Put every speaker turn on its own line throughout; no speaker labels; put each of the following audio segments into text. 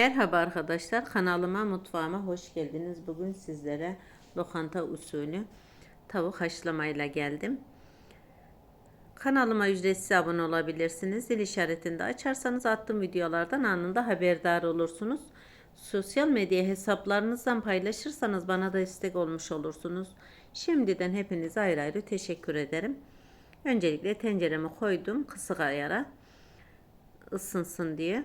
Merhaba arkadaşlar kanalıma mutfağıma hoş geldiniz. Bugün sizlere lokanta usulü tavuk haşlamayla geldim. Kanalıma ücretsiz abone olabilirsiniz. Zil işaretini de açarsanız attığım videolardan anında haberdar olursunuz. Sosyal medya hesaplarınızdan paylaşırsanız bana da destek olmuş olursunuz. Şimdiden hepinize ayrı ayrı teşekkür ederim. Öncelikle tenceremi koydum kısık ayara ısınsın diye.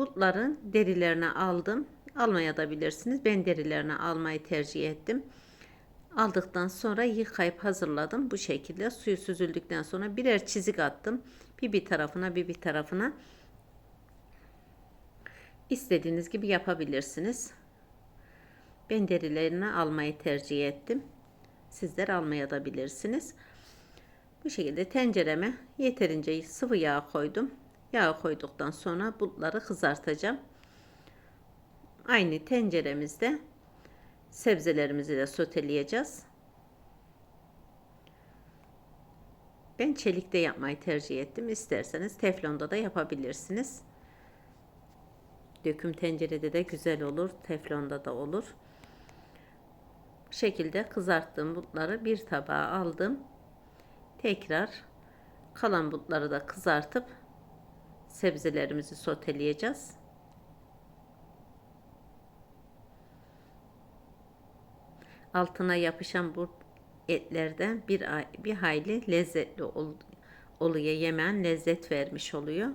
Butların derilerini aldım. Almaya da bilirsiniz. Ben derilerini almayı tercih ettim. Aldıktan sonra yıkayıp hazırladım. Bu şekilde suyu süzüldükten sonra birer çizik attım. Bir bir tarafına bir bir tarafına. İstediğiniz gibi yapabilirsiniz. Ben derilerini almayı tercih ettim. Sizler almaya da bilirsiniz. Bu şekilde tencereme yeterince sıvı yağ koydum. Yağ koyduktan sonra butları kızartacağım. Aynı tenceremizde sebzelerimizi de soteleyeceğiz. Ben çelikte yapmayı tercih ettim. İsterseniz teflonda da yapabilirsiniz. Döküm tencerede de güzel olur. Teflonda da olur. Bu şekilde kızarttığım butları bir tabağa aldım. Tekrar kalan butları da kızartıp sebzelerimizi soteleyeceğiz. Altına yapışan bu etlerden bir bir hayli lezzetli ol, oluyor. Yemen lezzet vermiş oluyor.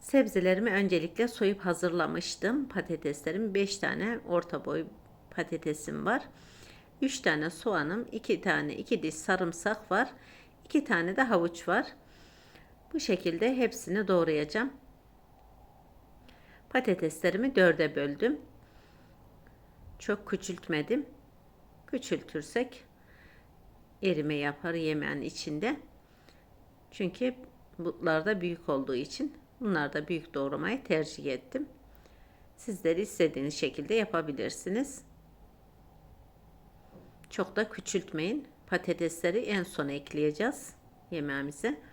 Sebzelerimi öncelikle soyup hazırlamıştım. Patateslerim 5 tane orta boy patatesim var. 3 tane soğanım, 2 tane 2 diş sarımsak var. 2 tane de havuç var. Bu şekilde hepsini doğrayacağım. Patateslerimi dörde böldüm. Çok küçültmedim. Küçültürsek erime yapar yemeğin içinde. Çünkü butlar da büyük olduğu için bunlar da büyük doğramayı tercih ettim. Sizler istediğiniz şekilde yapabilirsiniz. Çok da küçültmeyin. Patatesleri en son ekleyeceğiz yemeğimize.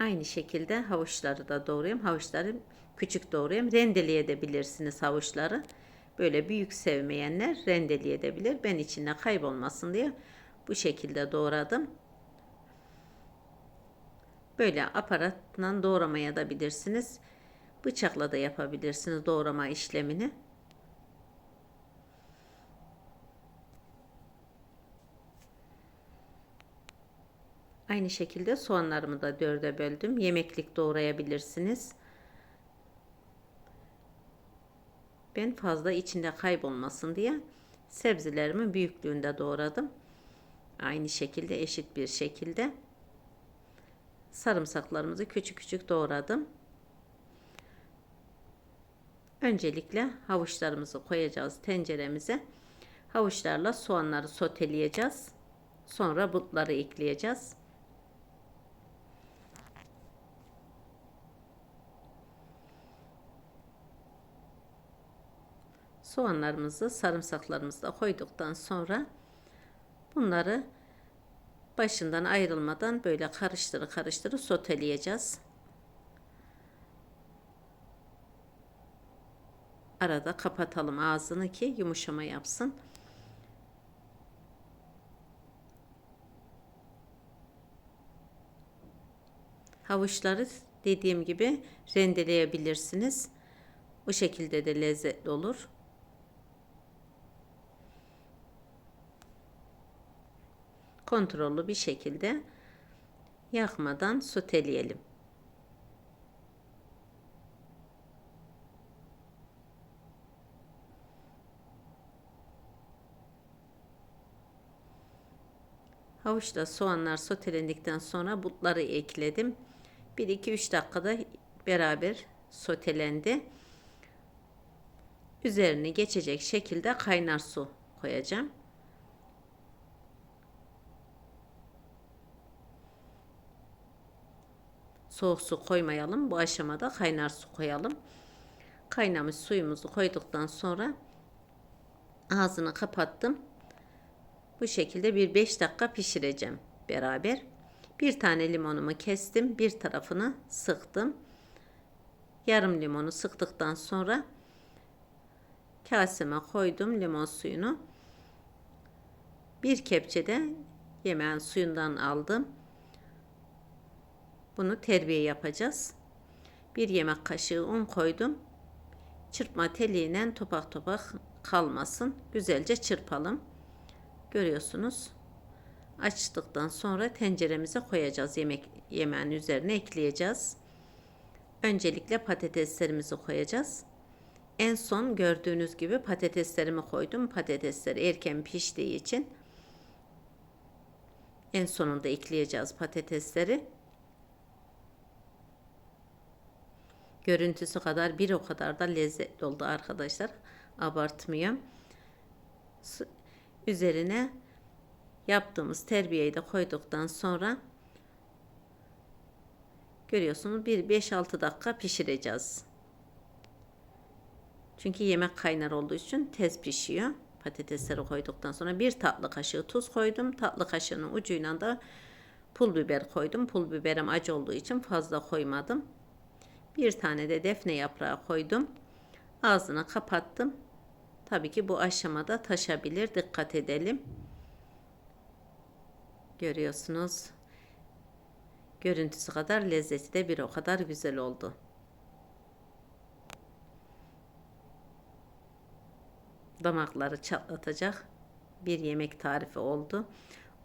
Aynı şekilde havuçları da doğrayayım. Havuçları küçük doğrayayım. Rendeleyebilirsiniz havuçları. Böyle büyük sevmeyenler rendeleyebilir. Ben içinde kaybolmasın diye bu şekilde doğradım. Böyle aparatla doğramaya da bilirsiniz. Bıçakla da yapabilirsiniz doğrama işlemini. Aynı şekilde soğanlarımı da dörde böldüm. Yemeklik doğrayabilirsiniz. Ben fazla içinde kaybolmasın diye sebzelerimi büyüklüğünde doğradım. Aynı şekilde eşit bir şekilde sarımsaklarımızı küçük küçük doğradım. Öncelikle havuçlarımızı koyacağız tenceremize. Havuçlarla soğanları soteleyeceğiz. Sonra butları ekleyeceğiz. Soğanlarımızı, sarımsaklarımızı da koyduktan sonra bunları başından ayrılmadan böyle karıştırı karıştırı soteleyeceğiz. Arada kapatalım ağzını ki yumuşama yapsın. Havuçları dediğim gibi rendeleyebilirsiniz. Bu şekilde de lezzetli olur. Kontrollü bir şekilde yakmadan soteleyelim. Havuçla soğanlar sotelendikten sonra butları ekledim. 1-2-3 dakikada beraber sotelendi. Üzerine geçecek şekilde kaynar su koyacağım. Soğuk su koymayalım. Bu aşamada kaynar su koyalım. Kaynamış suyumuzu koyduktan sonra ağzını kapattım. Bu şekilde bir 5 dakika pişireceğim beraber. Bir tane limonumu kestim. Bir tarafını sıktım. Yarım limonu sıktıktan sonra kaseme koydum limon suyunu. Bir kepçede yemeğin suyundan aldım. Bunu terbiye yapacağız. Bir yemek kaşığı un koydum. Çırpma teliyle topak topak kalmasın. Güzelce çırpalım. Görüyorsunuz. Açtıktan sonra tenceremize koyacağız. Yemek yemeğin üzerine ekleyeceğiz. Öncelikle patateslerimizi koyacağız. En son gördüğünüz gibi patateslerimi koydum. Patatesler erken piştiği için en sonunda ekleyeceğiz patatesleri. Görüntüsü kadar bir o kadar da lezzetli oldu arkadaşlar. Abartmıyorum. Üzerine yaptığımız terbiyeyi de koyduktan sonra görüyorsunuz bir 5-6 dakika pişireceğiz. Çünkü yemek kaynar olduğu için tez pişiyor. Patatesleri koyduktan sonra bir tatlı kaşığı tuz koydum. Tatlı kaşığının ucuyla da pul biber koydum. Pul biberim acı olduğu için fazla koymadım. Bir tane de defne yaprağı koydum. Ağzını kapattım. Tabii ki bu aşamada taşabilir. Dikkat edelim. Görüyorsunuz. Görüntüsü kadar lezzeti de bir o kadar güzel oldu. Damakları çatlatacak bir yemek tarifi oldu.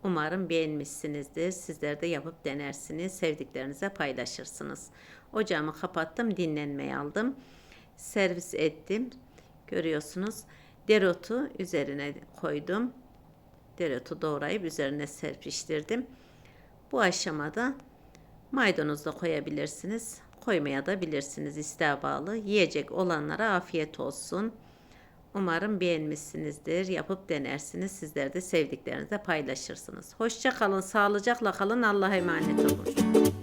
Umarım beğenmişsinizdir. Sizler de yapıp denersiniz. Sevdiklerinize paylaşırsınız. Ocağımı kapattım. Dinlenmeye aldım. Servis ettim. Görüyorsunuz. Dereotu üzerine koydum. Dereotu doğrayıp üzerine serpiştirdim. Bu aşamada maydanoz da koyabilirsiniz. Koymaya da bilirsiniz isteğe bağlı. Yiyecek olanlara afiyet olsun. Umarım beğenmişsinizdir. Yapıp denersiniz. Sizler de sevdiklerinizle paylaşırsınız. Hoşça kalın, sağlıcakla kalın. Allah'a emanet olun.